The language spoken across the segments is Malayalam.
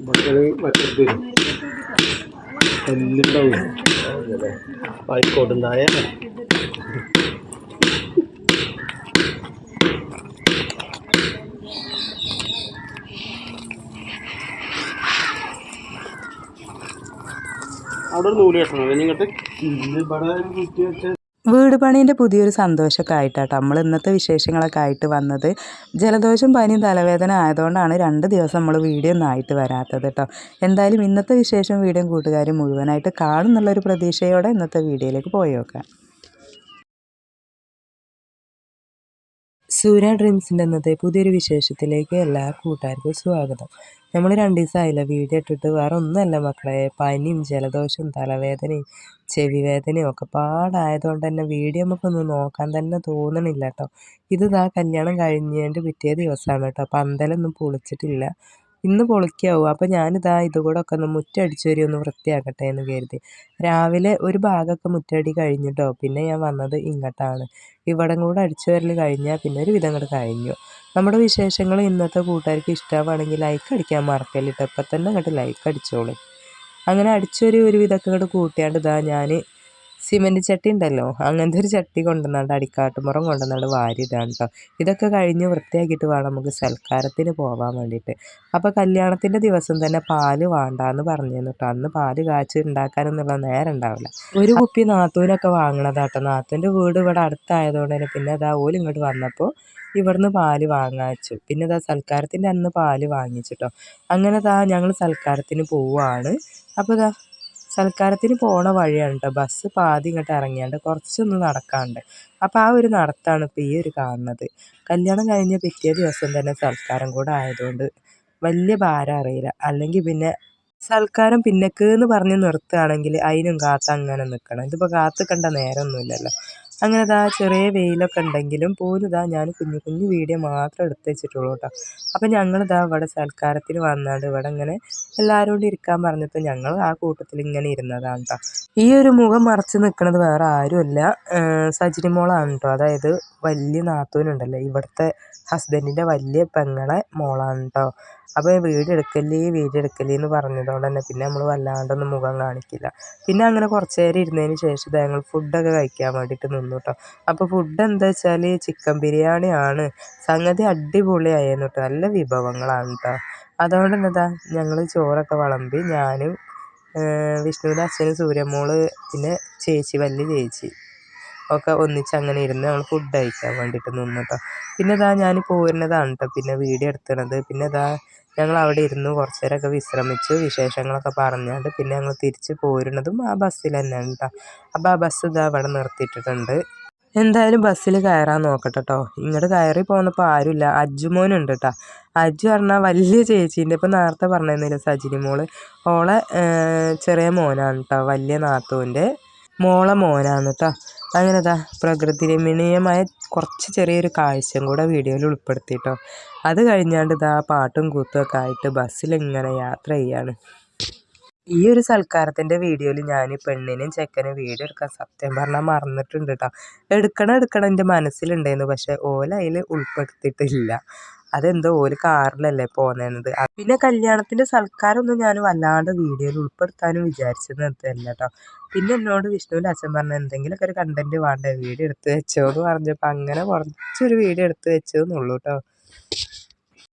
ഇവിടെ മറ്റേ കല്ലുണ്ടാവും. ആയിക്കോട്ടുണ്ടായ അവിടെ ഒരു നൂൽ കെട്ടണം? ഇങ്ങോട്ട് ഇവിടെ കുറ്റി വെച്ച വീട് പണീന്റെ പുതിയൊരു സന്തോഷമൊക്കെ ആയിട്ടാട്ടോ. നമ്മൾ ഇന്നത്തെ വിശേഷങ്ങളൊക്കെ ആയിട്ട് വന്നത് ജലദോഷം പനിയും തലവേദന ആയതുകൊണ്ടാണ് രണ്ട് ദിവസം നമ്മൾ വീഡിയോ ഒന്നും ആയിട്ട് വരാത്തത് കേട്ടോ എന്തായാലും ഇന്നത്തെ വിശേഷം വീഡിയോ കൂട്ടുകാർ മുഴുവനായിട്ട് കാണും എന്നുള്ളൊരു പ്രതീക്ഷയോടെ ഇന്നത്തെ വീഡിയോയിലേക്ക് പോയി സൂര്യ ഡ്രീംസിന്റെ ഇന്നത്തെ പുതിയൊരു വിശേഷത്തിലേക്ക് എല്ലാ കൂട്ടുകാർക്കും സ്വാഗതം. നമ്മൾ രണ്ട് ദിവസമായില്ല വീഡിയോ ഇട്ടിട്ട് വേറെ ഒന്നുമല്ല മക്കളെ. പനിയും ജലദോഷവും തലവേദനയും ചെവി വേദനയും ഒക്കെ പാടായതുകൊണ്ട് തന്നെ വീഡിയോ നമുക്കൊന്ന് നോക്കാൻ തന്നെ തോന്നണില്ല കേട്ടോ. ഇത് ഇതാ കല്യാണം കഴിഞ്ഞതിന്റെ പിറ്റേ ദിവസമാണ് കേട്ടോ. പന്തലൊന്നും പൊളിച്ചിട്ടില്ല. ഇന്ന് പൊളിക്കാവും. അപ്പോൾ ഞാനിതാ ഇതുകൂടെ ഒക്കെ ഒന്ന് മുറ്റടിച്ച് വരി ഒന്ന് വൃത്തിയാക്കട്ടെ എന്ന് കരുതി. രാവിലെ ഒരു ഭാഗമൊക്കെ മുറ്റടി കഴിഞ്ഞിട്ടോ? പിന്നെ ഞാൻ വന്നത് ഇങ്ങോട്ടാണ്. ഇവിടം കൂടെ അടിച്ചു വരൽ കഴിഞ്ഞാൽ പിന്നെ ഒരു വിധം കൂടെ കഴിഞ്ഞു. നമ്മുടെ വിശേഷങ്ങൾ ഇന്നത്തെ കൂട്ടുകാർക്ക് ഇഷ്ടമാണെങ്കിൽ ലൈക്ക് അടിക്കാൻ മറക്കല്ലിട്ടോ. ഇപ്പം തന്നെ അങ്ങോട്ട് ലൈക്ക് അടിച്ചോളൂ. അങ്ങനെ അടിച്ചൊരു ഒരു വിധമൊക്കെ അങ്ങോട്ട് കൂട്ടിയാണ്ട് ഇതാ ഞാൻ സിമന്റ് ചട്ടി ഉണ്ടല്ലോ അങ്ങനത്തെ ഒരു ചട്ടി കൊണ്ടുവന്നാണ്ട് അടിക്കാട്ടുമുറം കൊണ്ടുവന്നാണ്ട് വാരിയിടാൻ കേട്ടോ ഇതൊക്കെ കഴിഞ്ഞ് വൃത്തിയാക്കിയിട്ട് വേണം നമുക്ക് സൽക്കാരത്തിന് പോകാൻ വേണ്ടിയിട്ട്. അപ്പോൾ കല്യാണത്തിന്റെ ദിവസം തന്നെ പാൽ വേണ്ടാന്ന് പറഞ്ഞിരുന്നു കേട്ടോ അന്ന് പാൽ കാച്ചി ഉണ്ടാക്കാനൊന്നുള്ള നേരം ഉണ്ടാവില്ല. ഒരു കുപ്പി നാത്തൂനൊക്കെ വാങ്ങണതാട്ടോ. നാത്തൂന്റെ വീട് ഇവിടെ അടുത്തായതുകൊണ്ട് തന്നെ പിന്നെ അതാ ഓൽ ഇങ്ങോട്ട് വന്നപ്പോൾ ഇവിടുന്ന് പാൽ വാങ്ങാച്ചു. പിന്നെ ഇതാ സൽക്കാരത്തിന്റെ അന്ന് പാൽ വാങ്ങിച്ചിട്ടോ അങ്ങനെ താ ഞങ്ങൾ സൽക്കാരത്തിന് പോവുകയാണ് അപ്പോൾ ഇതാ സൽക്കാരത്തിന് പോണ വഴിയാണ് കേട്ടോ ബസ് പാതി ഇങ്ങോട്ട് ഇറങ്ങിയാണ്ട് കുറച്ചൊന്ന് നടക്കാണ്ട്. അപ്പോൾ ആ ഒരു നടത്താണ് ഇപ്പോൾ ഈ ഒരു കാണുന്നത്. കല്യാണം കഴിഞ്ഞ പിറ്റേ ദിവസം തന്നെ സൽക്കാരം കൂടെ ആയതുകൊണ്ട് വലിയ ഭാരം അറിയില്ല. അല്ലെങ്കിൽ പിന്നെ സൽക്കാരം പിന്നക്ക് എന്ന് പറഞ്ഞ് നിർത്തുകയാണെങ്കിൽ അതിനും കാത്ത് അങ്ങനെ നിൽക്കണം ഇതിപ്പോൾ കാത്ത് കണ്ട നേരമൊന്നുമില്ലല്ലോ അങ്ങനെ ഇതാ ചെറിയ വെയിലൊക്കെ ഉണ്ടെങ്കിലും പോലും ഇതാ ഞാൻ കുഞ്ഞു കുഞ്ഞു വീഡിയോ മാത്രം എടുത്ത് വെച്ചിട്ടുള്ളൂ കേട്ടോ അപ്പം ഞങ്ങളിതാ ഇവിടെ സൽക്കാരത്തിന് വന്നാണ്ട് ഇവിടെ ഇങ്ങനെ എല്ലാവരും കൂടി ഇരിക്കാൻ പറഞ്ഞപ്പോൾ ഞങ്ങൾ ആ കൂട്ടത്തിൽ ഇങ്ങനെ ഇരുന്നതാണ് കേട്ടോ ഈ ഒരു മുഖം മറച്ച് നിൽക്കുന്നത് വേറെ ആരുമല്ല. സജിനി മോളാണ് കേട്ടോ അതായത് വലിയ നാത്തൂനുണ്ടല്ലോ. ഇവിടുത്തെ ഹസ്ബൻഡിന്റെ വലിയ പെങ്ങളെ മോളാണ് കേട്ടോ അപ്പോൾ വീട് എടുക്കല്ലേ വീട് എടുക്കല്ലേ എന്ന് പറഞ്ഞതുകൊണ്ട് തന്നെ പിന്നെ നമ്മൾ വല്ലാണ്ടൊന്നും മുഖം കാണിക്കില്ല. പിന്നെ അങ്ങനെ കുറച്ച് നേരം ഇരുന്നതിന് ശേഷം ഞങ്ങൾ ഫുഡൊക്കെ കഴിക്കാൻ വേണ്ടിയിട്ട് നിന്നു. കേട്ടോ അപ്പോൾ ഫുഡ് എന്താ വെച്ചാൽ ചിക്കൻ ബിരിയാണി ആണ്. സംഗതി അടിപൊളിയായിരുന്നു കേട്ടോ നല്ല വിഭവങ്ങളാണ് കേട്ടോ അതുകൊണ്ട് എന്നതാ ഞങ്ങൾ ചോറൊക്കെ വിളമ്പി ഞാനും വിഷ്ണുവിന്റെ അച്ഛനും സൂര്യമോൾ പിന്നെ ചേച്ചി വലിയ ചേച്ചി ഒക്കെ ഒന്നിച്ച് അങ്ങനെ ഇരുന്ന് ഞങ്ങൾ ഫുഡ് കഴിക്കാൻ വേണ്ടിയിട്ട് നിന്നു കേട്ടോ പിന്നെ ഇതാ ഞാൻ പോരുന്നതാണ് കേട്ടോ പിന്നെ വീഡിയോ എടുത്തണത്. പിന്നെ ഇതാ ഞങ്ങൾ അവിടെ ഇരുന്ന് കുറച്ച് നേരമൊക്കെ വിശ്രമിച്ചു വിശേഷങ്ങളൊക്കെ പറഞ്ഞാണ്ട് പിന്നെ ഞങ്ങൾ തിരിച്ച് പോരുന്നതും ആ ബസ്സിൽ തന്നെയാണ് കേട്ടോ. അപ്പോൾ ആ ബസ് ഇതാ അവിടെ നിർത്തിയിട്ടിട്ടുണ്ട്. എന്തായാലും ബസ്സിൽ കയറാൻ നോക്കട്ടെ കേട്ടോ. ഇങ്ങോട്ട് കയറി പോകുന്നപ്പോൾ ആരുമില്ല. അജ്ജുമോനുണ്ട് കേട്ടോ. അജ്ജു പറഞ്ഞാൽ വലിയ ചേച്ചീന്റെ ഇപ്പം നേരത്തെ പറഞ്ഞിരുന്നില്ല സജിനി മോൾ? ഓളെ ചെറിയ മോനാണ് കേട്ടോ വലിയ നാത്തൂന്റെ. മോളെ മോനാണ് കേട്ടോ. അങ്ങനെ അതാ പ്രകൃതി രമണീയമായ കുറച്ച് ചെറിയൊരു കാഴ്ചയും കൂടെ വീഡിയോയിൽ ഉൾപ്പെടുത്തി കേട്ടോ അത് കഴിഞ്ഞാണ്ട് ഇതാ പാട്ടും കൂത്തും ഒക്കെ ആയിട്ട് ബസ്സിലിങ്ങനെ യാത്ര ചെയ്യാണ്. ഈ ഒരു സൽക്കാരത്തിന്റെ വീഡിയോയിൽ ഞാൻ പെണ്ണിനും ചെക്കനും വീഡിയോ എടുക്കാൻ സത്യം പറഞ്ഞാൽ മറന്നിട്ടുണ്ട് കേട്ടോ എടുക്കണം എടുക്കണം എന്റെ മനസ്സിലുണ്ടായിരുന്നു. പക്ഷേ ഓല അതിൽ ഉൾപ്പെടുത്തിയിട്ടില്ല. അതെന്തോ ഒരു കാറിലല്ലേ പോന്നത് പിന്നെ കല്യാണത്തിന്റെ സൽക്കാരമൊന്നും ഞാൻ വല്ലാണ്ട് വീഡിയോയിൽ ഉൾപ്പെടുത്താനും വിചാരിച്ചു നിർത്തല്ല കേട്ടോ പിന്നെ എന്നോട് വിഷ്ണുവിന്റെ അച്ഛൻ പറഞ്ഞ എന്തെങ്കിലുമൊക്കെ ഒരു കണ്ടന്റ് വേണ്ടേ? വീഡിയോ എടുത്ത് വെച്ചോ എന്ന് പറഞ്ഞപ്പോൾ അങ്ങനെ കുറച്ചൊരു വീഡിയോ എടുത്ത് വെച്ചതെന്നുള്ളൂ കേട്ടോ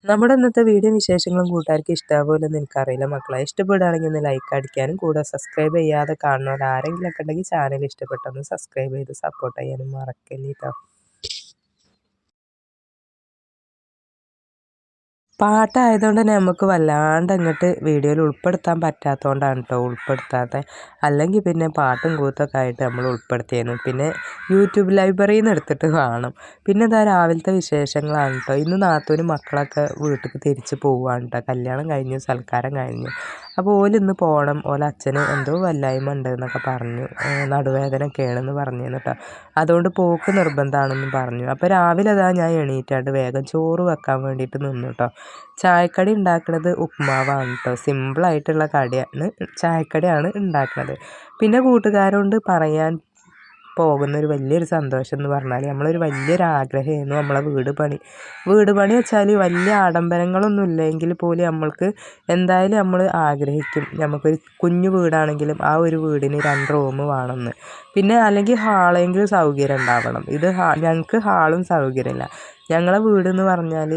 നമ്മുടെ ഇന്നത്തെ വീഡിയോ വിശേഷങ്ങളും കൂട്ടുകാർക്ക് ഇഷ്ടമാകുമല്ലോ എനിക്കറിയില്ല മക്കളെ. ഇഷ്ടപ്പെടുകയാണെങ്കിൽ ഒന്ന് ലൈക്ക് അടിക്കാനും കൂടെ സബ്സ്ക്രൈബ് ചെയ്യാതെ കാണുന്നവർ ആരെങ്കിലുമൊക്കെ ഉണ്ടെങ്കിൽ ചാനൽ ഇഷ്ടപ്പെട്ടൊന്ന് സബ്സ്ക്രൈബ് ചെയ്ത് സപ്പോർട്ട് ചെയ്യാനും മറക്കല്ലേ കേട്ടോ പാട്ടായതുകൊണ്ട് തന്നെ നമുക്ക് വല്ലാണ്ട് അങ്ങോട്ട് വീഡിയോയിൽ ഉൾപ്പെടുത്താൻ പറ്റാത്തതുകൊണ്ടാണ് കേട്ടോ ഉൾപ്പെടുത്താത്ത. അല്ലെങ്കിൽ പിന്നെ പാട്ടും കൂത്തൊക്കെ ആയിട്ട് നമ്മൾ ഉൾപ്പെടുത്തിയിരുന്നു പിന്നെ യൂട്യൂബ് ലൈബ്രറിയിൽ നിന്ന് എടുത്തിട്ട് കാണും. പിന്നെ ഇതാ രാവിലത്തെ വിശേഷങ്ങളാണ് കേട്ടോ ഇന്ന് നാത്തൂനും മക്കളൊക്കെ വീട്ടിൽ തിരിച്ച് പോവുകയാണ് കേട്ടോ കല്യാണം കഴിഞ്ഞു സൽക്കാരം കഴിഞ്ഞു. അപ്പോൾ ഓലിന്ന് പോകണം ഓല അച്ഛന് എന്തോ വല്ലായ്മ ഉണ്ട് എന്നൊക്കെ പറഞ്ഞു. നടുവേദനയൊക്കെയാണെന്ന് പറഞ്ഞിരുന്നു കേട്ടോ അതുകൊണ്ട് പോക്ക് നിർബന്ധമാണെന്നും പറഞ്ഞു. അപ്പോൾ രാവിലെ അതാ ഞാൻ എണീറ്റാണ്ട് വേഗം ചോറ് വെക്കാൻ വേണ്ടിയിട്ട് നിന്നു കേട്ടോ ചായക്കടി ഉണ്ടാക്കുന്നത് ഉപ്മാവാണ് കേട്ടോ സിമ്പിളായിട്ടുള്ള കടിയാണ് ചായക്കടിയാണ് ഉണ്ടാക്കുന്നത് പിന്നെ കൂട്ടുകാരോട് പറയാൻ പോകുന്ന ഒരു വലിയൊരു സന്തോഷം എന്ന് പറഞ്ഞാൽ നമ്മളൊരു വലിയൊരു ആഗ്രഹമായിരുന്നു നമ്മളെ വീട് പണി. വീട് പണി വെച്ചാൽ വലിയ ആഡംബരങ്ങളൊന്നും ഇല്ലെങ്കിൽ പോലും നമ്മൾക്ക് എന്തായാലും നമ്മൾ ആഗ്രഹിക്കും. നമുക്കൊരു കുഞ്ഞു വീടാണെങ്കിലും ആ ഒരു വീടിന് രണ്ട് റൂം വേണമെന്ന് പിന്നെ അല്ലെങ്കിൽ ഹാളെങ്കിലും സൗകര്യം ഉണ്ടാവണം. ഇത് ഹാ ഞങ്ങൾക്ക് ഹാളും സൗകര്യമില്ല ഞങ്ങളെ വീടെന്ന് പറഞ്ഞാൽ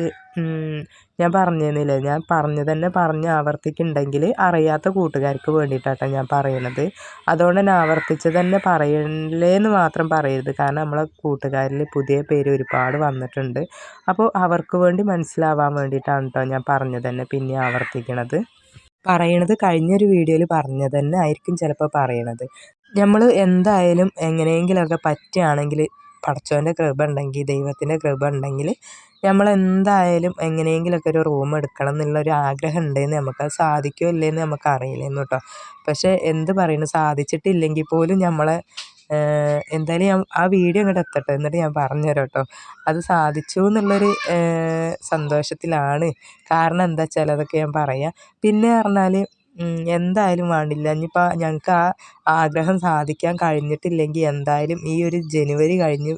ഞാൻ പറഞ്ഞിരുന്നില്ലേ? ഞാൻ പറഞ്ഞു തന്നെ പറഞ്ഞ് ആവർത്തിക്കുന്നുണ്ടെങ്കിൽ അറിയാത്ത കൂട്ടുകാർക്ക് വേണ്ടിയിട്ടാട്ടോ ഞാൻ പറയണത്. അതുകൊണ്ട് തന്നെ ആവർത്തിച്ച് തന്നെ പറയല്ലേന്ന് മാത്രം പറയരുത്. കാരണം നമ്മളെ കൂട്ടുകാരിൽ പുതിയ പേര് ഒരുപാട് വന്നിട്ടുണ്ട്. അപ്പോൾ അവർക്ക് വേണ്ടി മനസ്സിലാവാൻ വേണ്ടിയിട്ടാണ് കേട്ടോ ഞാൻ പറഞ്ഞു തന്നെ പിന്നെ ആവർത്തിക്കണത്. പറയണത് കഴിഞ്ഞൊരു വീഡിയോയിൽ പറഞ്ഞു തന്നെ ആയിരിക്കും ചിലപ്പോൾ പറയണത്. നമ്മൾ എന്തായാലും എങ്ങനെയെങ്കിലുമൊക്കെ പറ്റുകയാണെങ്കിൽ പടച്ചോന്റെ കൃപ ഉണ്ടെങ്കിൽ ദൈവത്തിന്റെ കൃപ ഉണ്ടെങ്കിൽ നമ്മൾ എന്തായാലും എങ്ങനെയെങ്കിലുമൊക്കെ ഒരു റൂം എടുക്കണം എന്നുള്ളൊരു ആഗ്രഹം ഉണ്ടെന്ന് നമുക്ക് അത് സാധിക്കുമോ നമുക്ക് അറിയില്ലെന്ന് കേട്ടോ. പക്ഷേ എന്ത് പറയുന്നു? സാധിച്ചിട്ടില്ലെങ്കിൽ പോലും നമ്മളെ എന്തായാലും ഞാൻ ആ വീഡിയോ ഇങ്ങോട്ട് എത്തട്ടെ എന്നിട്ട് ഞാൻ പറഞ്ഞുതരാം കേട്ടോ. അത് സാധിച്ചു എന്നുള്ളൊരു സന്തോഷത്തിലാണ്. കാരണം എന്താ വെച്ചാൽ അതൊക്കെ ഞാൻ പറയാം. പിന്നെ പറഞ്ഞാൽ എന്തായാലും വേണ്ടില്ല. ഇനിയിപ്പോൾ ഞങ്ങൾക്ക് ആ ആഗ്രഹം സാധിക്കാൻ കഴിഞ്ഞിട്ടില്ലെങ്കിൽ എന്തായാലും ഈ ഒരു ജനുവരി കഴിഞ്ഞ്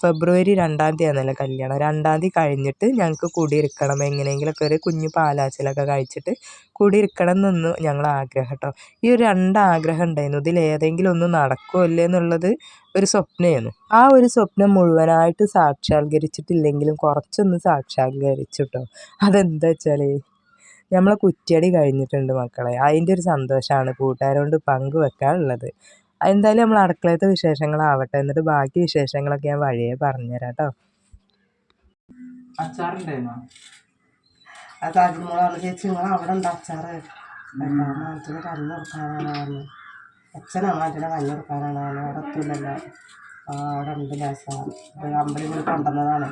ഫെബ്രുവരി രണ്ടാം തീയതിയാണല്ലോ കല്യാണം. രണ്ടാം തീയതി കഴിഞ്ഞിട്ട് ഞങ്ങൾക്ക് കുടിയിരിക്കണം. എങ്ങനെയെങ്കിലുമൊക്കെ ഒരു കുഞ്ഞു പാലാച്ചിലൊക്കെ കഴിച്ചിട്ട് കുടിയിരിക്കണം എന്നൊന്ന് ഞങ്ങൾ ആഗ്രഹം കേട്ടോ ഈ ഒരു രണ്ട് ആഗ്രഹം ഉണ്ടായിരുന്നു. ഇതിൽ ഏതെങ്കിലും ഒന്ന് നടക്കുമോ അല്ലേ എന്നുള്ളത് ഒരു സ്വപ്നമായിരുന്നു ആ ഒരു സ്വപ്നം മുഴുവനായിട്ട് സാക്ഷാത്കരിച്ചിട്ടില്ലെങ്കിലും കുറച്ചൊന്ന് സാക്ഷാത്കരിച്ചു കേട്ടോ അതെന്താ വെച്ചാൽ നമ്മളെ കുറ്റിയടി കഴിഞ്ഞിട്ടുണ്ട് മക്കളെ. അതിന്റെ ഒരു സന്തോഷമാണ് കൂട്ടുകാരോട് പങ്കുവെക്കാനുള്ളത്. എന്തായാലും നമ്മൾ അടുക്കളത്തെ വിശേഷങ്ങളാവട്ടെ. എന്നിട്ട് ബാക്കി വിശേഷങ്ങളൊക്കെ ഞാൻ വഴിയെ പറഞ്ഞുതരാം കേട്ടോ. അച്ചാറുണ്ടായിരുന്നോ? അത് അതിനോടാണ് ചേച്ചി നിങ്ങൾ അവിടെ ഉണ്ട് അച്ചാറ്? കൊടുക്കാനാണ്. അവിടെ ആ അവിടെ ഉണ്ട് ലേസം അമ്പലം കൂടി കൊണ്ടുവന്നതാണ്.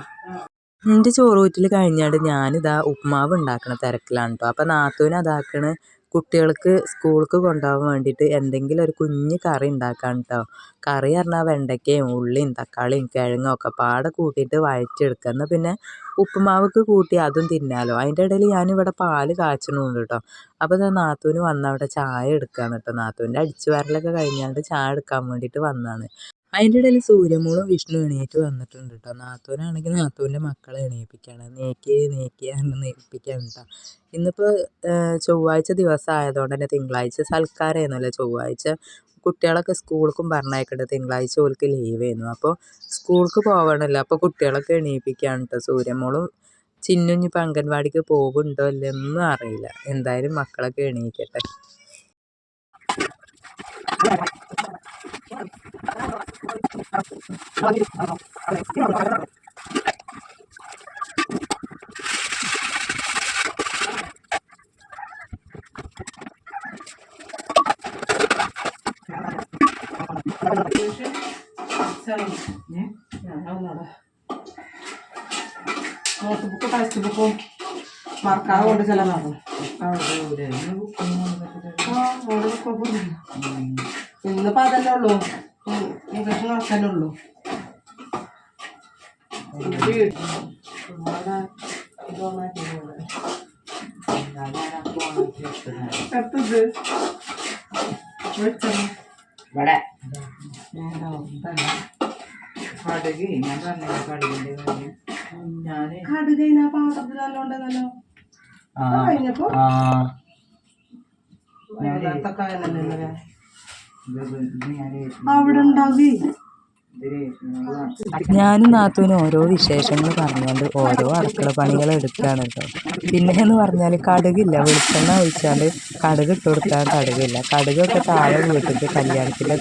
എന്റെ ചോറ് ഊറ്റൽ കഴിഞ്ഞാണ്ട് ഞാനിതാ ഉപ്മാവ് ഉണ്ടാക്കണ തിരക്കിലാണ് കേട്ടോ അപ്പം നാത്തൂന് അതാക്കണ് കുട്ടികൾക്ക് സ്കൂൾക്ക് കൊണ്ടുപോകാൻ വേണ്ടിയിട്ട് എന്തെങ്കിലും ഒരു കുഞ്ഞ് കറി ഉണ്ടാക്കാൻ കേട്ടോ കറി പറഞ്ഞാൽ വെണ്ടയ്ക്കയും ഉള്ളിയും തക്കാളിയും കിഴങ്ങും ഒക്കെ പാടെ കൂട്ടിയിട്ട് വഴറ്റിയെടുക്കുക. എന്നാൽ പിന്നെ ഉപ്പുമാവൊക്കെ കൂട്ടി അതും തിന്നാലോ. അതിന്റെ ഇടയിൽ ഞാനിവിടെ പാൽ കാച്ചണുണ്ട് കേട്ടോ അപ്പോൾ ഇതാ നാത്തൂന് വന്നവിടെ ചായ എടുക്കുകയാണ് കേട്ടോ നാത്തൂന്റെ അടിച്ചു വരലൊക്കെ കഴിഞ്ഞാണ്ട് ചായ എടുക്കാൻ വേണ്ടിയിട്ട് വന്നതാണ്. അതിന്റെ ഇടയിൽ സൂര്യമോളും വിഷ്ണു എണീറ്റ് വന്നിട്ടുണ്ട് കേട്ടോ നാത്തൂനാണെങ്കിൽ നാത്തൂന്റെ മക്കളെ എണീപ്പിക്കുകയാണ് നീക്കി നേക്കി എന്ന് നീപ്പിക്കുകയാണ് കേട്ടോ ഇന്നിപ്പോൾ ചൊവ്വാഴ്ച ദിവസം ആയതുകൊണ്ട് തന്നെ തിങ്കളാഴ്ച സൽക്കാരമായിരുന്നല്ലോ ചൊവ്വാഴ്ച കുട്ടികളൊക്കെ സ്കൂൾക്കും പറഞ്ഞയക്കട്ടെ തിങ്കളാഴ്ച ഓൾക്ക് ലീവായിരുന്നു. അപ്പോൾ സ്കൂൾക്ക് പോകണമല്ലോ അപ്പോൾ കുട്ടികളൊക്കെ എണീപ്പിക്കുകയാണ് കേട്ടോ സൂര്യമോളും ചിന്നു ഇനിയിപ്പോൾ അംഗൻവാടിക്ക് പോകുന്നുണ്ടോ ഇല്ലെന്നും അറിയില്ല. എന്തായാലും മക്കളൊക്കെ എണീക്കട്ടെ. നോട്ട് ബുക്ക് ടെക്സ്റ്റ് ബുക്കും മറക്കാതെ കൊണ്ട് ചെല്ലാൻ പറഞ്ഞു ഇന്നിപ്പോ അതന്നെ ഉള്ളൂ. ഇൻഫെക്ഷൻ നടക്കാനേ ഉള്ളൂ. എത്തത്? ഇവിടെ. കടുക് ഞാൻ പറഞ്ഞ കടുകിന്റെ കാര്യം. ഞാൻ കടുക് കഴിഞ്ഞാ പാത്രത്തിൽ നല്ലോണ്ടല്ലോ കഴിഞ്ഞപ്പോ? ആ. അവിടെ ഉണ്ടാവി. ഞാനും നാത്തൂനും ഓരോ വിശേഷങ്ങൾ പറഞ്ഞുകൊണ്ട് ഓരോ അടുക്കള പണികൾ എടുക്കുകയാണ് കേട്ടോ. പിന്നെ എന്ന് പറഞ്ഞാൽ കടുകില്ല വെളിച്ചെണ്ണ ഒഴിച്ചാൽ കടുക് ഇട്ട് കൊടുക്കാൻ കടുകില്ല. കടുകൊക്കെ താഴെ വീട്ടിൽ കല്യാണത്തിന്റെ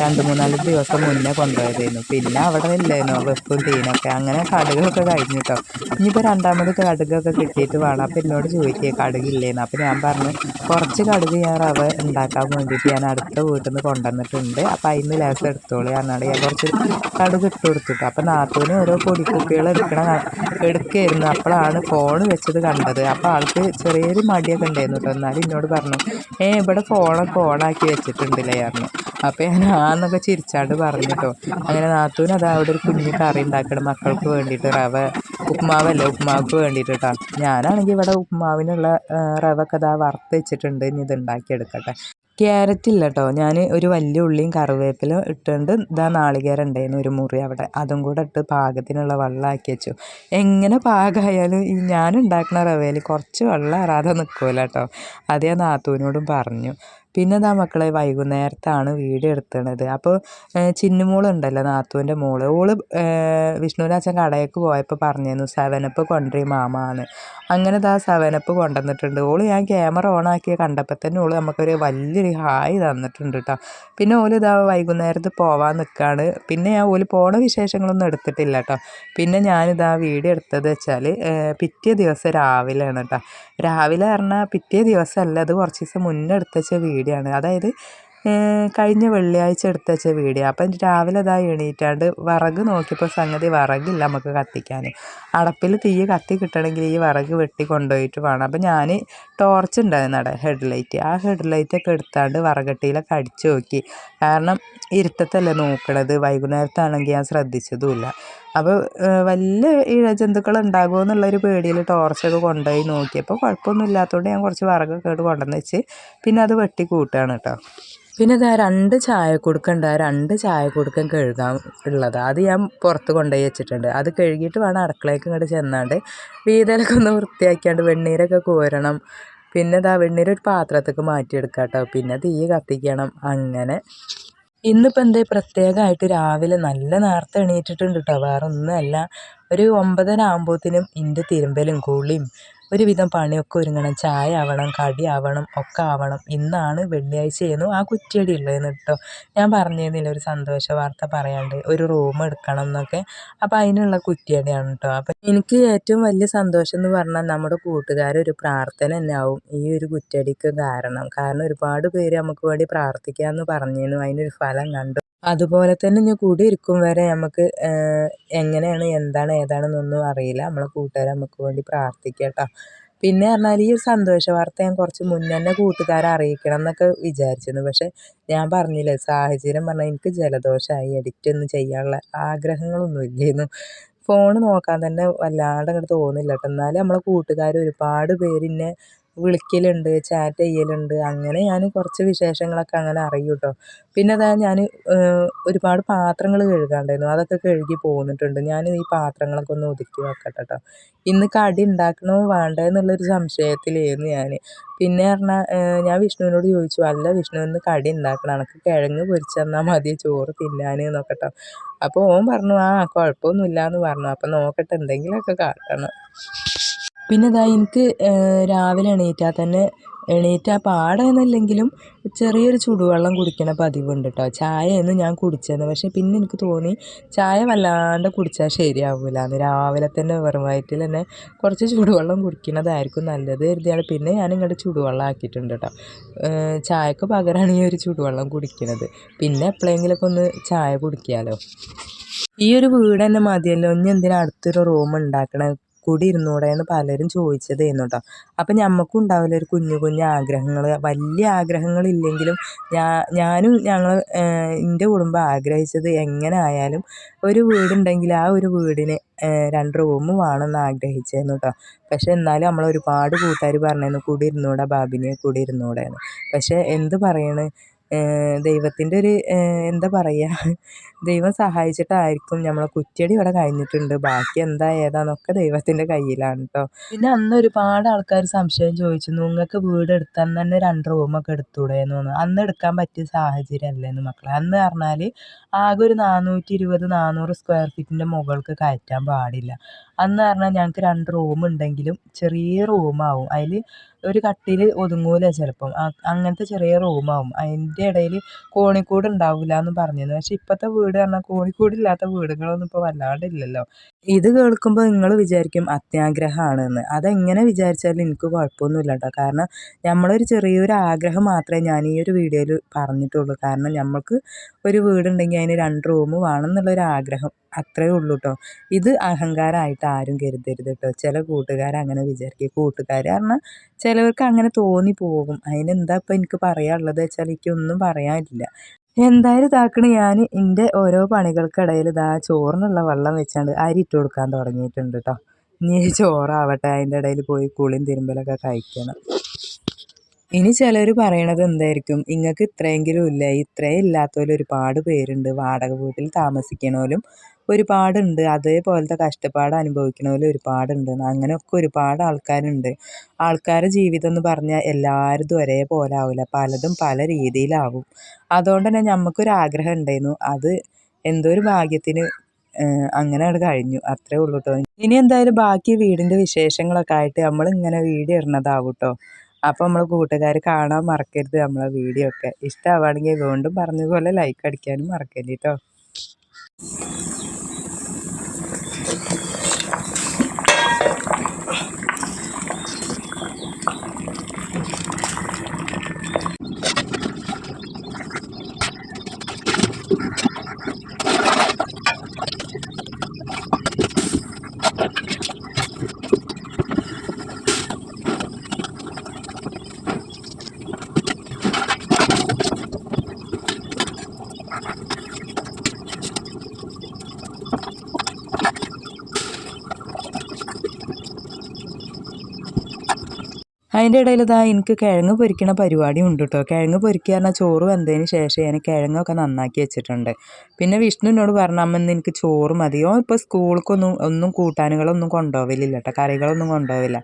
രണ്ട് മൂന്നാൽ ദിവസം മുന്നേ കൊണ്ടുപോയതായിരുന്നു. പിന്നെ അവിടെ ഇല്ലായിരുന്നു വെപ്പും തീനൊക്കെ. അങ്ങനെ കടുകൊക്കെ കഴിഞ്ഞു കേട്ടോ. ഇനിയിപ്പോൾ രണ്ടാമത് കടുകൊക്കെ കിട്ടിയിട്ട് വേണം. അപ്പം എന്നോട് ചോദിക്കുക കടുകില്ലേന്ന്? അപ്പം ഞാൻ പറഞ്ഞു കുറച്ച് കടുക് ഞാൻ റവ ഉണ്ടാക്കാൻ വേണ്ടിയിട്ട് ഞാൻ അടുത്ത വീട്ടിൽ നിന്ന് കൊണ്ടുവന്നിട്ടുണ്ട്. അപ്പം അതിന് ലേസം എടുത്തോളൂ പറഞ്ഞാൽ ഞാൻ കുറച്ച് കടുക് ഇട്ട് കൊടുത്തിട്ട് അപ്പം നാത്തൂന് ഓരോ പൊടിക്കുപ്പികൾ എടുക്കണ എടുക്കുകയായിരുന്നു അപ്പോഴാണ് ഫോൺ വെച്ചത് കണ്ടത്. അപ്പോൾ ആൾക്ക് ചെറിയൊരു മടിയൊക്കെ ഉണ്ടായിരുന്നു കേട്ടോ എന്നാലും എന്നോട് പറഞ്ഞു ഏ ഇവിടെ ഫോണൊക്കെ ഓണാക്കി വെച്ചിട്ടുണ്ടല്ലേ പറഞ്ഞു. അപ്പോൾ ഞാൻ ആന്നൊക്കെ ചിരിച്ചാണ്ട് പറഞ്ഞു കേട്ടോ അങ്ങനെ നാത്തൂന് അത് അവിടെ ഒരു കുഞ്ഞു കറി ഉണ്ടാക്കണം മക്കൾക്ക് വേണ്ടിയിട്ട് റവ ഉപ്മാവല്ലേ ഉപ്മാവ്ക്ക് വേണ്ടിയിട്ട് കേട്ടോ ഞാനാണെങ്കിൽ ഇവിടെ ഉപ്മാവിനുള്ള റവ ഒക്കെ വറുത്ത് വെച്ചിട്ടുണ്ട്. ഇനി ഇത് ഉണ്ടാക്കിയെടുക്കട്ടെ. ക്യാരറ്റ് ഇല്ല കേട്ടോ ഞാൻ ഒരു വലിയ ഉള്ളിയും കറിവേപ്പിലും ഇട്ടുകൊണ്ട് ഇതാ നാളികേരം ഉണ്ടായിരുന്നു ഒരു മുറി അവിടെ. അതും കൂടെ ഇട്ട് പാകത്തിനുള്ള വെള്ളമാക്കി വെച്ചു. എങ്ങനെ പാകമായാലും ഈ ഞാൻ ഉണ്ടാക്കുന്ന റവയിൽ കുറച്ച് വെള്ളം അറാതെ നിൽക്കില്ല കേട്ടോ അത് ഞാൻ നാത്തൂനോടും പറഞ്ഞു. പിന്നെ ദാ മക്കളെ വൈകുന്നേരത്താണ് വീഡിയോ എടുത്തണത്. അപ്പോൾ ചിന്നുമോളുണ്ടല്ലോ നാത്തൂന്റെ മോൾ. ഓൾ വിഷ്ണുരാജൻ കടയിലേക്ക് പോയപ്പോൾ പറഞ്ഞിരുന്നു സെവനപ്പ് കൊണ്ടി മാമാന്ന്. അങ്ങനെ ദാ സെവനപ്പ് കൊണ്ടുവന്നിട്ടുണ്ട്. ഓൾ ഞാൻ ക്യാമറ ഓൺ ആക്കിയ കണ്ടപ്പോൾ തന്നെ ഓൾ നമുക്കൊരു വലിയൊരു ഹായ് തന്നിട്ടുണ്ട് കേട്ടോ പിന്നെ ഓൽ ഇതാ വൈകുന്നേരത്ത് പോവാൻ നിൽക്കുകയാണ് പിന്നെ ഞാൻ ഓൽ പോണ വിശേഷങ്ങളൊന്നും എടുത്തിട്ടില്ല കേട്ടോ പിന്നെ ഞാനിതാ വീഡിയോ എടുത്തത് വെച്ചാൽ പിറ്റേ ദിവസം രാവിലെയാണ് കേട്ടോ രാവിലെ പറഞ്ഞാൽ പിറ്റേ ദിവസമല്ല അത് കുറച്ച് ദിവസം മുന്നേ എടുത്ത വീഡിയോ ആണ് അതായത് കഴിഞ്ഞ വെള്ളിയാഴ്ച എടുത്ത് വെച്ച വീഡിയോ. അപ്പം രാവിലെ ഇതാ എണീറ്റാണ്ട് വിറക് നോക്കിയപ്പോൾ സംഗതി വിറകില്ല നമുക്ക് കത്തിക്കാൻ അടപ്പിൽ തീ കത്തി കിട്ടണമെങ്കിൽ ഈ വിറക് വെട്ടി കൊണ്ടുപോയിട്ട് വേണം. അപ്പം ഞാൻ ടോർച്ച് ഉണ്ടായിരുന്നു അവിടെ ഹെഡ് ലൈറ്റ്. ആ ഹെഡ് ലൈറ്റൊക്കെ എടുത്താണ്ട് വിറകട്ടിയിലൊക്കെ അടിച്ചു നോക്കി. കാരണം ഇരുട്ടത്തല്ലേ നോക്കണത്? വൈകുന്നേരത്താണെങ്കിൽ ഞാൻ ശ്രദ്ധിച്ചതുമില്ല. അപ്പോൾ വല്ല ഇഴജന്തുക്കൾ ഉണ്ടാകുമോ എന്നുള്ളൊരു പേടിയിൽ ടോർച്ചൊക്കെ കൊണ്ടുപോയി നോക്കിയപ്പോൾ കുഴപ്പമൊന്നും ഇല്ലാത്തതുകൊണ്ട് ഞാൻ കുറച്ച് വിറകൊക്കെ ഇട്ട് കൊണ്ടുവന്ന് വെച്ച് പിന്നെ അത് വെട്ടി കൂട്ടുകയാണ് കേട്ടോ. പിന്നെ ഇതാ രണ്ട് ചായ കൊടുക്കണ്ട രണ്ട് ചായ കൊടുക്കാൻ കഴുകാൻ ഉള്ളത്. അത് ഞാൻ പുറത്ത് കൊണ്ടുപോയി വെച്ചിട്ടുണ്ട്. അത് കഴുകിയിട്ട് വേണം അടുക്കളയ്ക്ക് ഇങ്ങോട്ട് ചെന്നാണ്ട് വീതലൊക്കെ ഒന്ന് വൃത്തിയാക്കിയാണ്ട് വെണ്ണീരൊക്കെ കോരണം. പിന്നെ ഇതാ വെണ്ണീരൊരു പാത്രത്തേക്ക് മാറ്റിയെടുക്കാം കേട്ടോ പിന്നെ തീ കത്തിക്കണം. അങ്ങനെ ഇന്നിപ്പോൾ എന്തേ പ്രത്യേകമായിട്ട് രാവിലെ നല്ല നേരത്തെ എണീറ്റിട്ടുണ്ട് കേട്ടോ വേറെ ഒന്നുമല്ല ഒരു ഒമ്പതര ആകുമ്പോഴത്തേനും എന്റെ തിരുമ്പലും കുളിയും ഒരുവിധം പണിയൊക്കെ ഒരുങ്ങണം. ചായ ആവണം കടി ആവണം ഒക്കെ ആവണം. ഇന്നാണ് വെള്ളിയാഴ്ചയായിരുന്നു ആ കുറ്റിയടി ഉള്ളതെന്ന് കേട്ടോ ഞാൻ പറഞ്ഞിരുന്നില്ല ഒരു സന്തോഷ വാർത്ത പറയാണ്ട് ഒരു റൂം എടുക്കണം എന്നൊക്കെ. അപ്പോൾ അതിനുള്ള കുറ്റിയടിയാണ് കേട്ടോ അപ്പം എനിക്ക് ഏറ്റവും വലിയ സന്തോഷം എന്ന് പറഞ്ഞാൽ നമ്മുടെ കൂട്ടുകാരൊരു പ്രാർത്ഥന തന്നെ ആവും. ഈ ഒരു കുറ്റടിക്ക് കാരണം. കാരണം ഒരുപാട് പേര് നമുക്ക് വേണ്ടി പ്രാർത്ഥിക്കാമെന്ന് പറഞ്ഞിരുന്നു. അതിനൊരു ഫലം കണ്ടു. അതുപോലെ തന്നെ ഞാൻ കൂടെ ഇരിക്കും വരെ നമുക്ക് എങ്ങനെയാണ് എന്താണ് ഏതാണെന്നൊന്നും അറിയില്ല. നമ്മളെ കൂട്ടുകാർ നമുക്ക് വേണ്ടി പ്രാർത്ഥിക്കുക കേട്ടോ പിന്നെ പറഞ്ഞാൽ ഈ സന്തോഷ വാർത്ത ഞാൻ കുറച്ച് മുന്നേ കൂട്ടുകാരെ അറിയിക്കണം എന്നൊക്കെ വിചാരിച്ചിരുന്നു. പക്ഷേ ഞാൻ പറഞ്ഞില്ലേ സാഹചര്യം പറഞ്ഞാൽ എനിക്ക് ജലദോഷമായി എഡിറ്റ് ഒന്നും ചെയ്യാനുള്ള ആഗ്രഹങ്ങളൊന്നും ഇല്ലായിരുന്നു ഫോൺ നോക്കാൻ തന്നെ വല്ലാണ്ട് അങ്ങോട്ട് തോന്നില്ല കേട്ടോ എന്നാലും നമ്മളെ കൂട്ടുകാർ ഒരുപാട് പേര് വിളിക്കലുണ്ട് ചാറ്റ് ചെയ്യലുണ്ട്. അങ്ങനെ ഞാൻ കുറച്ച് വിശേഷങ്ങളൊക്കെ അങ്ങനെ അറിയും കേട്ടോ പിന്നെ അതാ ഞാൻ ഒരുപാട് പാത്രങ്ങൾ കഴുകാണ്ടായിരുന്നു. അതൊക്കെ കഴുകി പോന്നിട്ടുണ്ട്. ഞാൻ ഈ പാത്രങ്ങളൊക്കെ ഒന്ന് ഒതുക്കി വെക്കട്ടെ കേട്ടോ ഇന്ന് കടി ഉണ്ടാക്കണോ വേണ്ടോ എന്നുള്ളൊരു സംശയത്തിലായിരുന്നു ഞാൻ പിന്നെ പറഞ്ഞാൽ ഞാൻ വിഷ്ണുവിനോട് ചോദിച്ചു. അല്ല വിഷ്ണു ഇന്ന് കടി ഉണ്ടാക്കണം എനിക്ക് കിഴങ്ങ് പൊരിച്ച് തന്നാൽ മതി ചോറ് തിന്നാൻ എന്നൊക്കെ കേട്ടോ അപ്പോൾ ഓൻ പറഞ്ഞു ആ കുഴപ്പമൊന്നുമില്ല എന്ന് പറഞ്ഞു. അപ്പം നോക്കട്ടെ എന്തെങ്കിലുമൊക്കെ കാട്ടണം. പിന്നെ ഇതാ എനിക്ക് രാവിലെ എണീറ്റാൽ തന്നെ എണീറ്റാൽ പാടാന്നല്ലെങ്കിലും ചെറിയൊരു ചൂടുവെള്ളം കുടിക്കണ പതിവുണ്ട് കേട്ടോ ചായയാണ് ഞാൻ കുടിച്ചത്. പക്ഷേ പിന്നെ എനിക്ക് തോന്നി ചായ വല്ലാണ്ട് കുടിച്ചാൽ ശരിയാവില്ല എന്ന് രാവിലെ തന്നെ വെറും വയറ്റിൽ തന്നെ കുറച്ച് ചൂടുവെള്ളം കുടിക്കുന്നതായിരിക്കും നല്ലത് കരുതിയാണ്. പിന്നെ ഞാൻ ഇങ്ങോട്ട് ചൂടുവെള്ളം ആക്കിയിട്ടുണ്ട് കേട്ടോ ചായക്ക് പകരമാണ് ഈ ഒരു ചൂടുവെള്ളം കുടിക്കുന്നത് പിന്നെ എപ്പോഴെങ്കിലുമൊക്കെ ഒന്ന് ചായ കുടിക്കാമല്ലോ ഈ ഒരു വീട് തന്നെ മതിയല്ലോ. ഇനി എന്തിനാ അടുത്തൊരു റൂം ഉണ്ടാക്കണേ കൂടി ഇരുന്നൂടെ എന്ന് പലരും ചോദിച്ചതേന്നു കേട്ടോ അപ്പം ഞമ്മക്കും ഉണ്ടാവില്ല ഒരു കുഞ്ഞു കുഞ്ഞു ആഗ്രഹങ്ങൾ വലിയ ആഗ്രഹങ്ങളില്ലെങ്കിലും ഞാനും ഞങ്ങൾ എന്റെ കുടുംബം ആഗ്രഹിച്ചത് എങ്ങനെ ആയാലും ഒരു വീടുണ്ടെങ്കിൽ ആ ഒരു വീടിന് രണ്ട് റൂം വേണമെന്ന് ആഗ്രഹിച്ചേന്നു കേട്ടോ പക്ഷേ എന്നാലും നമ്മൾ ഒരുപാട് കൂട്ടുകാർ പറഞ്ഞിരുന്നു കൂടി ഇരുന്നൂടെ ബാബിനെ കൂടി ഇരുന്നൂടെ എന്ന്. പക്ഷേ എന്ത് പറയണ്? ദൈവത്തിന്റെ ഒരു എന്താ പറയുക ദൈവം സഹായിച്ചിട്ടായിരിക്കും നമ്മളെ കുറ്റിയടി ഇവിടെ കഴിഞ്ഞിട്ടുണ്ട്. ബാക്കി എന്താ ഏതാന്നൊക്കെ ദൈവത്തിന്റെ കയ്യിലാണ് കേട്ടോ പിന്നെ അന്ന് ഒരുപാട് ആൾക്കാർ സംശയം ചോദിച്ചു നിങ്ങൾക്ക് വീട് എടുത്താൽ തന്നെ രണ്ട് റൂമൊക്കെ എടുത്തൂടെയെന്ന് തോന്നുന്നു. അന്ന് എടുക്കാൻ പറ്റിയ സാഹചര്യം അല്ലേന്ന് മക്കളെ? അന്ന് പറഞ്ഞാൽ ആകെ ഒരു നാനൂറ്റി ഇരുപത് നാനൂറ് സ്ക്വയർ ഫീറ്റിന്റെ മുകൾക്ക് കയറ്റാൻ പാടില്ല. അന്ന് പറഞ്ഞാൽ ഞങ്ങൾക്ക് രണ്ട് റൂം ഉണ്ടെങ്കിലും ചെറിയ റൂമാവും അതിൽ ഒരു കട്ടിൽ ഒതുങ്ങൂല ചിലപ്പം. അങ്ങനത്തെ ചെറിയ റൂമാവും. അതിന്റെ ഇടയിൽ കോണിക്കൂട് ഉണ്ടാവില്ല എന്ന് പറഞ്ഞിരുന്നു. പക്ഷെ ഇപ്പോഴത്തെ വീട് പറഞ്ഞാൽ കോണിക്കൂടില്ലാത്ത വീടുകളൊന്നും ഇപ്പോൾ വല്ലാണ്ടില്ലല്ലോ. ഇത് കേൾക്കുമ്പോൾ നിങ്ങൾ വിചാരിക്കും അത്യാഗ്രഹമാണെന്ന് അതെങ്ങനെ വിചാരിച്ചാലും എനിക്ക് കുഴപ്പമൊന്നുമില്ല കേട്ടോ കാരണം നമ്മളൊരു ചെറിയൊരു ആഗ്രഹം മാത്രമേ ഞാൻ ഈ ഒരു വീഡിയോയിൽ പറഞ്ഞിട്ടുള്ളൂ. കാരണം നമ്മൾക്ക് ഒരു വീടുണ്ടെങ്കിൽ അതിന് രണ്ട് റൂം വേണം എന്നുള്ളൊരു ആഗ്രഹം. അത്രയേ ഉള്ളൂ കേട്ടോ ഇത് അഹങ്കാരമായിട്ട് ആരും കരുതരുത് കേട്ടോ ചില കൂട്ടുകാർ അങ്ങനെ വിചാരിക്കും. കൂട്ടുകാർ പറഞ്ഞാൽ ചിലവർക്ക് അങ്ങനെ തോന്നി പോകും. അതിനെന്താ ഇപ്പം എനിക്ക് പറയാനുള്ളത് വെച്ചാൽ എനിക്കൊന്നും പറയാനില്ല. എന്തായാലും ഇതാക്കണ. ഞാൻ എന്റെ ഓരോ പണികൾക്കിടയിൽ ഇതാ ചോറിനുള്ള വെള്ളം വെച്ചാണ്ട് അരി ഇട്ട് കൊടുക്കാൻ തുടങ്ങിയിട്ടുണ്ട് കേട്ടോ ഇനി ചോറാവട്ടെ. അതിന്റെ ഇടയിൽ പോയി കുളിയും തിരുമ്പലൊക്കെ കഴിക്കണം. ഇനി ചിലർ പറയണത് എന്തായിരിക്കും? നിങ്ങൾക്ക് ഇത്രയെങ്കിലും ഇല്ല. ഇത്രയും ഇല്ലാത്തവരും ഒരുപാട് പേരുണ്ട്. വാടക വീട്ടിൽ താമസിക്കണോലും ഒരുപാടുണ്ട്. അതേപോലത്തെ കഷ്ടപ്പാട് അനുഭവിക്കണമെങ്കിലും ഒരുപാടുണ്ട്. അങ്ങനെയൊക്കെ ഒരുപാട് ആൾക്കാരുണ്ട്. ആൾക്കാരുടെ ജീവിതം എന്ന് പറഞ്ഞാൽ എല്ലാവരതും ഒരേപോലെ ആവില്ല. പലതും പല രീതിയിലാവും. അതുകൊണ്ട് തന്നെ നമുക്കൊരാഗ്രഹം ഉണ്ടായിരുന്നു. അത് എന്തോ ഒരു ഭാഗ്യത്തിന് അങ്ങനെ അവിടെ കഴിഞ്ഞു. അത്രേ ഉള്ളൂ കേട്ടോ ഇനി എന്തായാലും ബാക്കി വീടിന്റെ വിശേഷങ്ങളൊക്കെ ആയിട്ട് നമ്മൾ ഇങ്ങനെ വീഡിയോ ഇടുന്നതാവും കേട്ടോ അപ്പോൾ നമ്മൾ കൂട്ടുകാർ കാണാൻ മറക്കരുത് നമ്മളെ വീഡിയോ ഒക്കെ. ഇഷ്ടമാവുകയാണെങ്കിൽ വീണ്ടും പറഞ്ഞതുപോലെ ലൈക്ക് അടിക്കാനും മറക്കരുത് കേട്ടോ അതിന്റെ ഇടയിൽ ഇതാ എനിക്ക് കിഴങ്ങ് പൊരിക്കണ പരിപാടി ഉണ്ട് കേട്ടോ കിഴങ്ങ് പൊരിക്കുക പറഞ്ഞാൽ ചോറ് വെന്തതിന് ശേഷം ഞാൻ കിഴങ്ങൊക്കെ നന്നാക്കി വെച്ചിട്ടുണ്ട്. പിന്നെ വിഷ്ണുവിനോട് പറഞ്ഞ അമ്മ ഇന്ന് എനിക്ക് ചോറ് മതിയോ ഇപ്പോൾ സ്കൂൾക്കൊന്നും ഒന്നും കൂട്ടാനുകളൊന്നും കൊണ്ടുപോവില്ല കേട്ടോ കറികളൊന്നും കൊണ്ടുപോവില്ല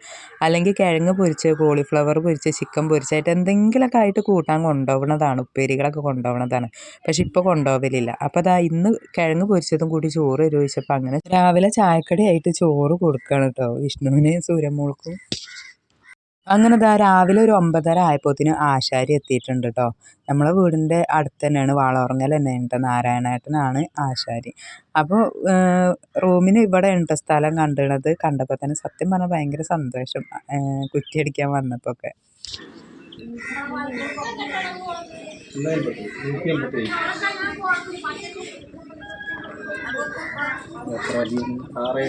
അല്ലെങ്കിൽ കിഴങ്ങ് പൊരിച്ച് കോളിഫ്ലവർ പൊരിച്ച് ചിക്കൻ പൊരിച്ചായിട്ട് എന്തെങ്കിലുമൊക്കെ ആയിട്ട് കൂട്ടാൻ കൊണ്ടുപോകണതാണ് ഉപ്പേരികളൊക്കെ കൊണ്ടുപോകണതാണ് പക്ഷെ ഇപ്പോൾ കൊണ്ടുപോവില്ല അപ്പോൾ അതാ ഇന്ന് കിഴങ്ങ് പൊരിച്ചതും കൂടി ചോറ് ചോദിച്ചപ്പോൾ അങ്ങനെ രാവിലെ ചായക്കടിയായിട്ട് ചോറ് കൊടുക്കണം കേട്ടോ വിഷ്ണുവിന് സൂര്യമോൾക്കും. അങ്ങനെ ദാ രാവിലെ ഒരു ഒമ്പതര ആയപ്പോത്തിന് ആശാരി എത്തിയിട്ടുണ്ട് കേട്ടോ നമ്മളെ വീടിന്റെ അടുത്ത് തന്നെയാണ് വാളോറങ്ങൽ തന്നെ ഉണ്ട് നാരായണേട്ടനാണ് ആശാരി. അപ്പോൾ റൂമിന് ഇവിടെ ഉണ്ട് സ്ഥലം കണ്ടിടത് കണ്ടപ്പോൾ തന്നെ സത്യം പറഞ്ഞാൽ ഭയങ്കര സന്തോഷം കുറ്റിയടിക്കാൻ വന്നപ്പോൾ ഒക്കെ ആറ്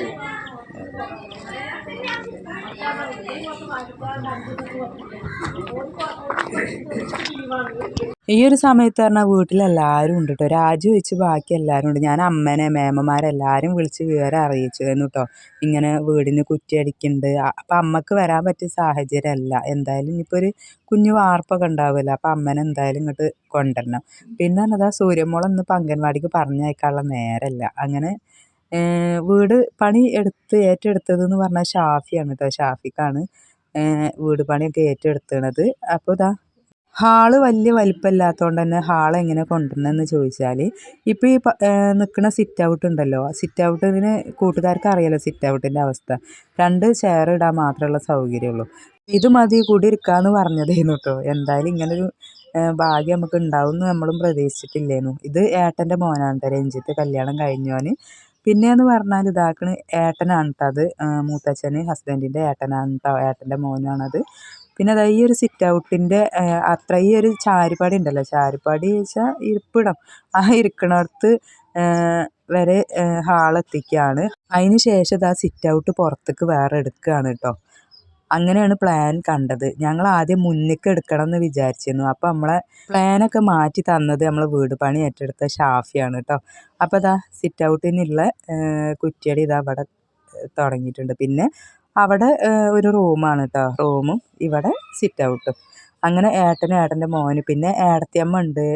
ഈ ഒരു സമയത്ത് പറഞ്ഞാൽ വീട്ടിലെല്ലാവരും ഉണ്ട് കേട്ടോ രാജു വെച്ച് ബാക്കി എല്ലാവരും ഉണ്ട്. ഞാൻ അമ്മനെ മേമ്മമാരെല്ലാവരും വിളിച്ച് വിവരം അറിയിച്ചു എന്ന് കേട്ടോ ഇങ്ങനെ വീടിന് കുറ്റിയടിക്കുന്നുണ്ട് അപ്പം അമ്മയ്ക്ക് വരാൻ പറ്റിയ സാഹചര്യമല്ല. എന്തായാലും ഇനിയിപ്പോൾ ഒരു കുഞ്ഞു വാർപ്പൊക്കെ ഉണ്ടാവില്ല അപ്പം അമ്മനെ എന്തായാലും ഇങ്ങോട്ട് കൊണ്ടുവരണം. പിന്നെ എന്നതാ സൂര്യമോളൊന്ന് ഇപ്പം അംഗൻവാടിക്ക് പറഞ്ഞയക്കാനുള്ള നേരമല്ല അങ്ങനെ വീട് പണി എടുത്ത് ഏറ്റെടുത്തതെന്ന് പറഞ്ഞാൽ ഷാഫിയാണ് കേട്ടോ ഷാഫിക്കാണ് വീട് പണിയൊക്കെ ഏറ്റെടുത്തത് അപ്പോൾ ഇതാ ഹാൾ വലിയ വലിപ്പമില്ലാത്തതുകൊണ്ട് തന്നെ ഹാൾ എങ്ങനെ കൊണ്ടുവരണമെന്ന് ചോദിച്ചാൽ ഇപ്പോൾ ഈ നിൽക്കുന്ന സിറ്റ് ഔട്ട് ഉണ്ടല്ലോ. സിറ്റ് ഔട്ടിന് കൂട്ടുകാർക്ക് അറിയാലോ സിറ്റ് ഔട്ടിന്റെ അവസ്ഥ. രണ്ട് ചെയർ ഇടാൻ മാത്രമുള്ള സൗകര്യമുള്ളൂ ഇത് മതി കൂടി ഇരിക്കാമെന്ന് പറഞ്ഞതായിരുന്നു കേട്ടോ എന്തായാലും ഇങ്ങനൊരു ഭാഗ്യം നമുക്ക് ഉണ്ടാവും എന്ന് നമ്മളും പ്രതീക്ഷിച്ചിട്ടില്ലേനു ഇത് ഏട്ടന്റെ മോനാണ് കേട്ടോ രഞ്ജിത്ത് കല്യാണം കഴിഞ്ഞോന്. പിന്നെയെന്ന് പറഞ്ഞാൽ ഇതാക്കണ് ഏട്ടനാണ് കേട്ടോ അത് മൂത്തച്ഛന് ഹസ്ബൻഡിന്റെ ഏട്ടനാണ് കേട്ടോ ഏട്ടന്റെ മോനാണത്. പിന്നെ അതാ ഈ ഒരു സിറ്റ് ഔട്ടിന്റെ അത്ര ഈ ഒരു ചാരുപാടി ഉണ്ടല്ലോ ചാരുപാടി വെച്ചാൽ ഇരിപ്പിടം. ആ ഇരിക്കണടത്ത് വരെ ഹാളെത്തിക്കുകയാണ് അതിന് ശേഷം ഇതാ സിറ്റ് ഔട്ട് പുറത്തേക്ക് വേറെ എടുക്കുകയാണ് കേട്ടോ അങ്ങനെയാണ് പ്ലാൻ കണ്ടത്. ഞങ്ങൾ ആദ്യം മുന്നിലേക്ക് എടുക്കണം എന്ന് വിചാരിച്ചിരുന്നു. അപ്പോൾ നമ്മളെ പ്ലാനൊക്കെ മാറ്റി തന്നത് നമ്മളെ വീട് പണി ഏറ്റെടുത്ത ഷാഫിയാണ് കേട്ടോ അപ്പോൾ ഇതാ സിറ്റ് ഔട്ടിനുള്ള കുറ്റിയടി ഇതാ അവിടെ തുടങ്ങിയിട്ടുണ്ട്. പിന്നെ അവിടെ ഒരു റൂമാണ് കേട്ടോ റൂമും ഇവിടെ സിറ്റ് ഔട്ടും അങ്ങനെ ഏട്ടനും ഏട്ടന്റെ മോന്. പിന്നെ ഏടത്തിയമ്മ ഉണ്ട്.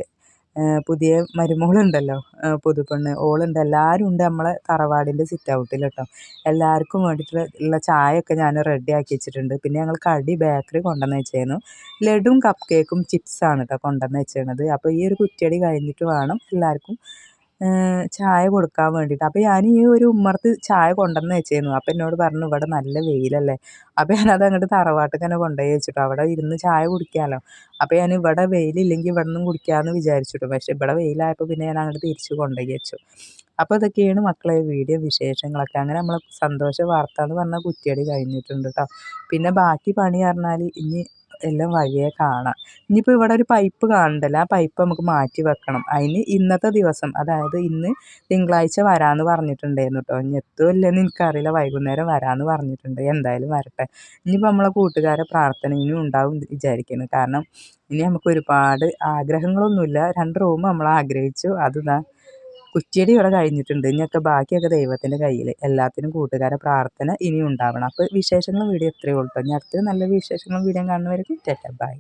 പുതിയ മരുമകളുണ്ടല്ലോ പുതുപ്പെണ്ണ് ഓളുണ്ട്. എല്ലാവരും ഉണ്ട് നമ്മളെ തറവാടിന്റെ സിറ്റ് ഔട്ടിൽ കേട്ടോ എല്ലാവർക്കും വേണ്ടിയിട്ടുള്ള ഉള്ള ചായയൊക്കെ ഞാൻ റെഡി ആക്കി വെച്ചിട്ടുണ്ട്. പിന്നെ ഞങ്ങൾ കടി ബേക്കറി കൊണ്ടുവന്ന് വെച്ചായിരുന്നു ലഡും കപ്പ് കേക്കും ചിപ്സാണ് കേട്ടോ കൊണ്ടുവന്ന് വെച്ചിരുന്നത് അപ്പോൾ ഈ ഒരു കുറ്റിയടി കഴിഞ്ഞിട്ട് വേണം എല്ലാവർക്കും ചായ കൊടുക്കാൻ വേണ്ടിയിട്ട്. അപ്പോൾ ഞാൻ ഈ ഒരു ഉമ്മർത്ത് ചായ കൊണ്ടുവന്ന് വെച്ചിരുന്നു അപ്പോൾ എന്നോട് പറഞ്ഞു ഇവിടെ നല്ല വെയിലല്ലേ. അപ്പോൾ ഞാനത് അങ്ങോട്ട് തറവാട്ടിൽ തന്നെ കൊണ്ടുപോയി വെച്ചിട്ടു. അവിടെ ഇരുന്ന് ചായ കുടിക്കാമല്ലോ അപ്പോൾ ഞാൻ ഇവിടെ വെയിലില്ലെങ്കിൽ ഇവിടെ നിന്നും കുടിക്കാമെന്ന് വിചാരിച്ചിട്ടു. പക്ഷേ ഇവിടെ വെയിലായപ്പോൾ പിന്നെ ഞാൻ അങ്ങോട്ട് തിരിച്ച് കൊണ്ടുപോയി വെച്ചു. അപ്പോൾ ഇതൊക്കെയാണ് മക്കളെ വീഡിയോ വിശേഷങ്ങളൊക്കെ. അങ്ങനെ നമ്മൾ സന്തോഷ വാർത്ത എന്ന് പറഞ്ഞാൽ കുറ്റിയടി കഴിഞ്ഞിട്ടുണ്ട് കേട്ടോ പിന്നെ ബാക്കി പണി പറഞ്ഞാൽ ഇനി എല്ലാം വഴിയെ കാണാം. ഇനിയിപ്പോൾ ഇവിടെ ഒരു പൈപ്പ് കാണണ്ടല്ലോ? ആ പൈപ്പ് നമുക്ക് മാറ്റി വെക്കണം. അതിന് ഇന്നത്തെ ദിവസം അതായത് ഇന്ന് തിങ്കളാഴ്ച വരാമെന്ന് പറഞ്ഞിട്ടുണ്ടായിരുന്നു കേട്ടോ ഇനി എത്തുമല്ലെന്ന് എനിക്കറിയില്ല. വൈകുന്നേരം വരാമെന്ന് പറഞ്ഞിട്ടുണ്ട്. എന്തായാലും വരട്ടെ. ഇനിയിപ്പോൾ നമ്മളെ കൂട്ടുകാരെ പ്രാർത്ഥനയും ഉണ്ടാവും വിചാരിക്കുന്നു. കാരണം ഇനി നമുക്ക് ഒരുപാട് ആഗ്രഹങ്ങളൊന്നുമില്ല. രണ്ട് റൂം നമ്മൾ ആഗ്രഹിച്ചു അത് കുറ്റിയടി ഇവിടെ കഴിഞ്ഞിട്ടുണ്ട്. ഇനിയൊക്കെ ബാക്കിയൊക്കെ ദൈവത്തിന്റെ കയ്യിൽ എല്ലാത്തിനും കൂട്ടുകാരെ പ്രാർത്ഥന ഇനിയും ഉണ്ടാവണം അപ്പോൾ വിശേഷങ്ങളും വീഡിയോ എത്രയേ ഉള്ളൂ. ഇനി അടുത്ത നല്ല വിശേഷങ്ങളും വീഡിയോ കാണുന്നവർക്ക് ടാറ്റാ. ബൈ.